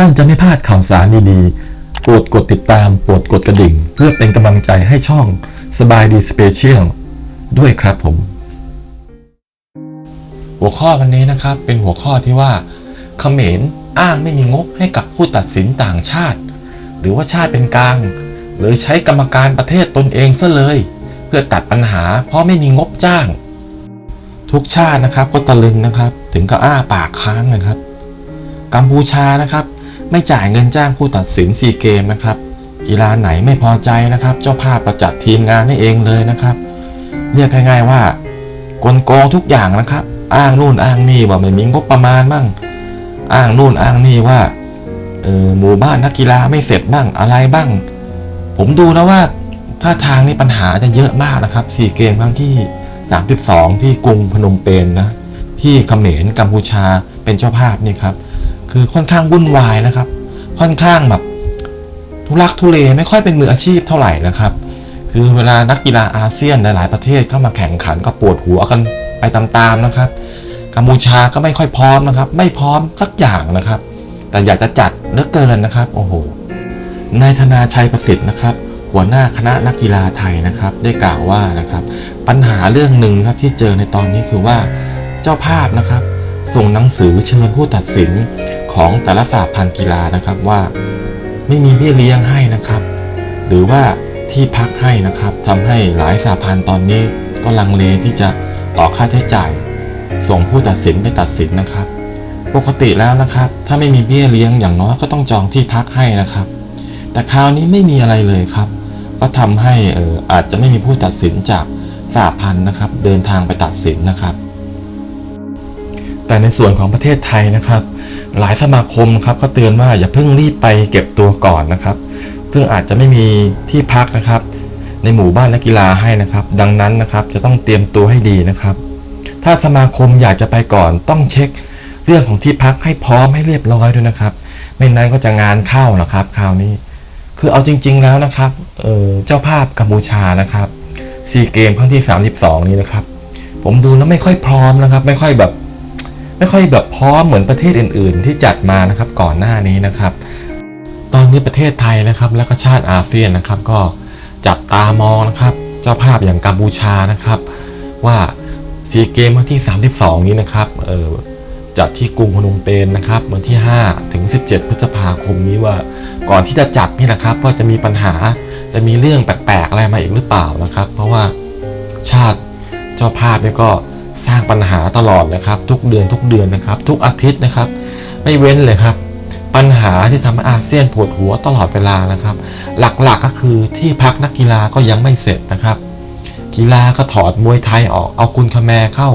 ท่านจะไม่พลาดข่าวสารดีๆ โปรดกดติดตาม โปรดกดกระดิ่ง เพื่อเป็นกำลังใจให้ช่องสบายดีสเปเชียลด้วยครับผม หัวข้อวันนี้นะครับเป็นหัวข้อที่ว่าเขมรอ้างไม่มีงบให้กับผู้ตัดสินต่างชาติ หรือว่าชาติเป็นกลางหรือใช้กรรมการประเทศตนเองซะเลย เพื่อตัดปัญหาเพราะไม่มีงบจ้าง ทุกชาตินะครับก็ตะลึงนะครับ ถึงก็อ้าปากค้างนะครับ กัมพูชานะครับ ไม่จ่ายเงินจ้างผู้ตัดสินซีเกมนะครับ กีฬาไหนไม่พอใจนะครับ เจ้าภาพประจัดทีมงานให้เองเลยนะครับ เรียกง่ายๆว่ากลโกงทุกอย่างนะครับ อ้างนู่นอ้างนี่ว่าไม่มีงบประมาณมั่ง อ้างนู่นอ้างนี่ว่าเออหมู่บ้านนักกีฬาไม่เสร็จบ้างอะไรบ้าง ผมดูแล้วว่าท่าทางนี่ปัญหาจะเยอะมากนะครับสี่เกมครั้งที่ 32 ที่กรุงพนมเปญนะที่เขมรกัมพูชาเป็นเจ้าภาพนี่ครับ คือค่อนข้างวุ่นวายนะครับ ค่อนข้างแบบทุลักทุเลไม่ค่อยเป็นมืออาชีพเท่าไหร่นะครับ คือเวลานักกีฬาอาเซียนหลายๆประเทศเข้ามาแข่งขันก็ปวดหัวกันไปตามๆนะครับ กัมพูชาก็ไม่ค่อยพร้อมนะครับ ไม่พร้อมสักอย่างนะครับ แต่อยากจะจัดเลือเกินนะครับ โอ้โห นายธนาชัยประสิทธิ์นะครับ หัวหน้าคณะนักกีฬาไทยนะครับ ได้กล่าวว่านะครับ ปัญหาเรื่องหนึ่งครับที่เจอในตอนนี้คือว่าเจ้าภาพนะครับ ส่งหนังสือเชิญผู้ตัดสินของแต่ละสาพันธ์กีฬานะครับว่าไม่มีเบี้ยเลี้ยงให้นะครับ หรือว่าที่พักให้นะครับทำให้หลายสาพันธ์ตอนนี้ก็ลังเลที่จะออกค่าใช้จ่าย ส่งผู้ตัดสินไปตัดสินนะครับ ปกติแล้วนะครับ ถ้าไม่มีเบี้ยเลี้ยงอย่างน้อยก็ต้องจองที่พักให้นะครับ แต่คราวนี้ไม่มีอะไรเลยครับ ก็ทำให้อออาจจะไม่มีผู้ตัดสินจากสาพันธ์นะครับ เดินทางไปตัดสินนะครับ แต่ในส่วนของประเทศไทยนะครับ หลายสมาคมครับก็เตือนว่าอย่าเพิ่งรีบไปเก็บตัวก่อนนะครับ ซึ่งอาจจะไม่มีที่พักนะครับ ในหมู่บ้านนักกีฬาให้นะครับ ดังนั้นนะครับจะต้องเตรียมตัวให้ดีนะครับ ถ้าสมาคมอยากจะไปก่อนต้องเช็คเรื่องของที่พักให้พร้อมให้เรียบร้อยด้วยนะครับ ไม่นั้นก็จะงานเข้านะครับคราวนี้ คือเอาจริง ๆแล้วนะครับเออเจ้าภาพกัมพูชานะครับซีเกมครั้งที่ 32 นี้นะครับ ผมดูแล้วไม่ค่อยพร้อมนะครับ ไม่ค่อยแบบ ไม่ค่อยแบบพร้อมเหมือนประเทศอื่น ๆ ที่จัดมานะครับก่อนหน้านี้นะครับ ตอนนี้ประเทศไทยนะครับและก็ชาติอาเซียนนะครับก็จับตามองนะครับ เจ้าภาพอย่างกัมพูชานะครับ ว่าซีเกมวันที่ 32 นี้นะครับเออจัดที่กรุงพนมเปญนนะครับวันที่ 5 ถึง 17 พฤษภาคมนี้ว่าก่อนที่จะจัดนี่นะครับก็จะมีปัญหาจะมีเรื่องแปลกๆอะไรมาอีกหรือเปล่านะครับ เพราะว่าชาติเจ้าภาพเนี่ยก็ สร้างปัญหาตลอดนะครับ ทุกเดือนทุกเดือนนะครับ ทุกอาทิตย์นะครับ ไม่เว้นเลยครับ ปัญหาที่ทำให้อาเซียนปวดหัวตลอดเวลานะครับ หลักๆก็คือที่พักนักกีฬาก็ยังไม่เสร็จนะครับ กีฬาก็ถอดมวยไทยออกเอากุนคาแมเข้า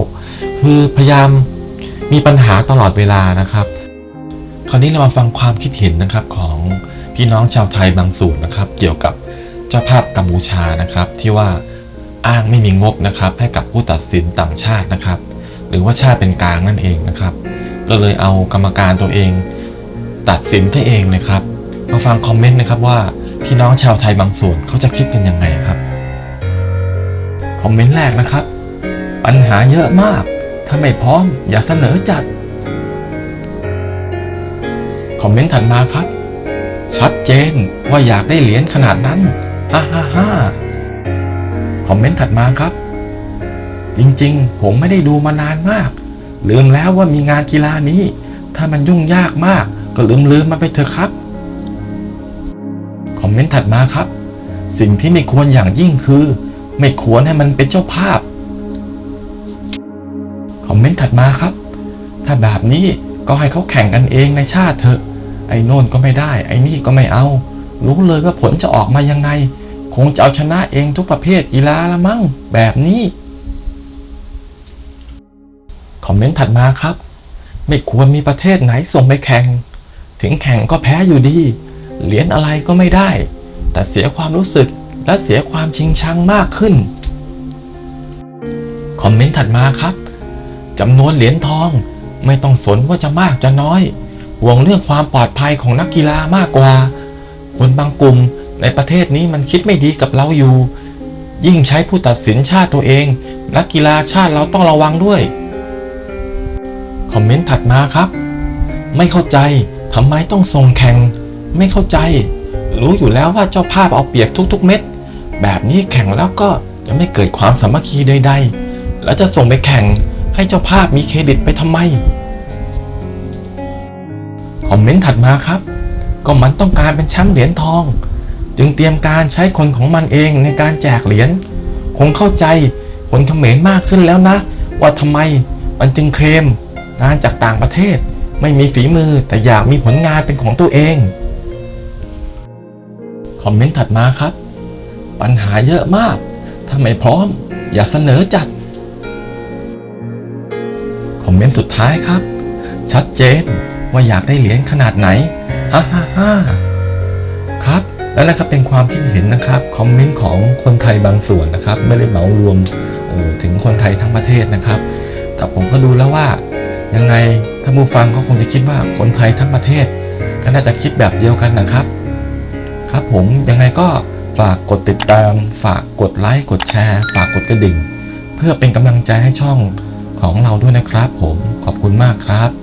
คือพยายามมีปัญหาตลอดเวลานะครับ คราวนี้เรามาฟังความคิดเห็นนะครับของพี่น้องชาวไทยบางส่วนนะครับ เกี่ยวกับเจ้าภาพกัมพูชานะครับที่ว่า อ้างไม่มีงบนะครับให้กับผู้ตัดสินต่างชาตินะครับ หรือว่าชาติเป็นกลางนั่นเองนะครับ ก็เลยเอากรรมการตัวเอง ตัดสินให้เองเลยครับ มาฟังคอมเมนต์นะครับว่าพี่น้องชาวไทยบางส่วนเขาจะคิดกันยังไงครับคอมเมนต์แรกนะครับ ปัญหาเยอะมาก ถ้าไม่พร้อมอย่าเสนอจัดคอมเมนต์ถัดมาครับ ชัดเจนว่าอยากได้เหรียญขนาดนั้นฮ่าฮ่าฮ่า คอมเมนต์ถัดมาครับ จริงๆ ผมไม่ได้ดูมานานมาก ลืมแล้วว่ามีงานกีฬานี้ ถ้ามันยุ่งยากมาก ก็ลืมลืมมันไปเถอะครับ คอมเมนต์ถัดมาครับ สิ่งที่ไม่ควรอย่างยิ่งคือ ไม่ควรให้มันเป็นเจ้าภาพ คอมเมนต์ถัดมาครับ ถ้าแบบนี้ก็ให้เขาแข่งกันเองในชาติเถอะ ไอ้โน่นก็ไม่ได้ ไอ้นี่ก็ไม่เอา รู้เลยว่าผลจะออกมายังไง คงจะเอาชนะเองทุกประเภทกีฬาละมั้งแบบนี้ คอมเมนต์ถัดมาครับ ไม่ควรมีประเทศไหนส่งไปแข่ง ถึงแข่งก็แพ้อยู่ดี เหรียญอะไรก็ไม่ได้ แต่เสียความรู้สึกและเสียความชิงชังมากขึ้น คอมเมนต์ถัดมาครับจำนวนเหรียญทองไม่ต้องสนว่าจะมากจะน้อยห่วงเรื่องความปลอดภัยของนักกีฬามากกว่า คนบางกลุ่ม ในประเทศนี้มันคิดไม่ดีกับเราอยู่ ยิ่งใช้ผู้ตัดสินชาติตัวเอง นักกีฬาชาติเราต้องระวังด้วย คอมเมนต์ถัดมาครับ ไม่เข้าใจทำไมต้องส่งแข่ง ไม่เข้าใจ รู้อยู่แล้วว่าเจ้าภาพเอาเปรียบทุก ๆ เม็ด แบบนี้แข่งแล้วก็จะไม่เกิดความสามัคคีใดๆ แล้วจะส่งไปแข่งให้เจ้าภาพมีเครดิตไปทำไม คอมเมนต์ถัดมาครับ ก็มันต้องการเป็นแชมป์เหรียญทอง จึงเตรียมการใช้คนของมันเองในการแจกเหรียญคงเข้าใจคนเขมรมากขึ้นแล้วนะ ว่าทำไมมันจึงเคลมงานจากต่างประเทศไม่มีฝีมือแต่อยากมีผลงานเป็นของตัวเองคอมเมนต์ถัดมาครับ ปัญหาเยอะมากถ้าไม่พร้อม อย่าเสนอจัดคอมเมนต์สุดท้ายครับ ชัดเจนว่าอยากได้เหรียญขนาดไหนฮ่าฮ่าฮ่าครับ และนั่นก็เป็นความคิดเห็นนะครับคอมเมนต์ของคนไทยบางส่วนนะครับ ไม่ได้เหมารวมออถึงคนไทยทั้งประเทศนะครับ แต่ผมก็ดูแล้วว่ายังไงถ้าผู้ฟังก็คงจะคิดว่าคนไทยทั้งประเทศ ก็น่าจะคิดแบบเดียวกันนะครับ ครับผมยังไงก็ฝากกดติดตาม ฝากกดไลค์กดแชร์ฝากกดกระดิ่ง เพื่อเป็นกำลังใจให้ช่องของเราด้วยนะครับ ผมขอบคุณมากครับ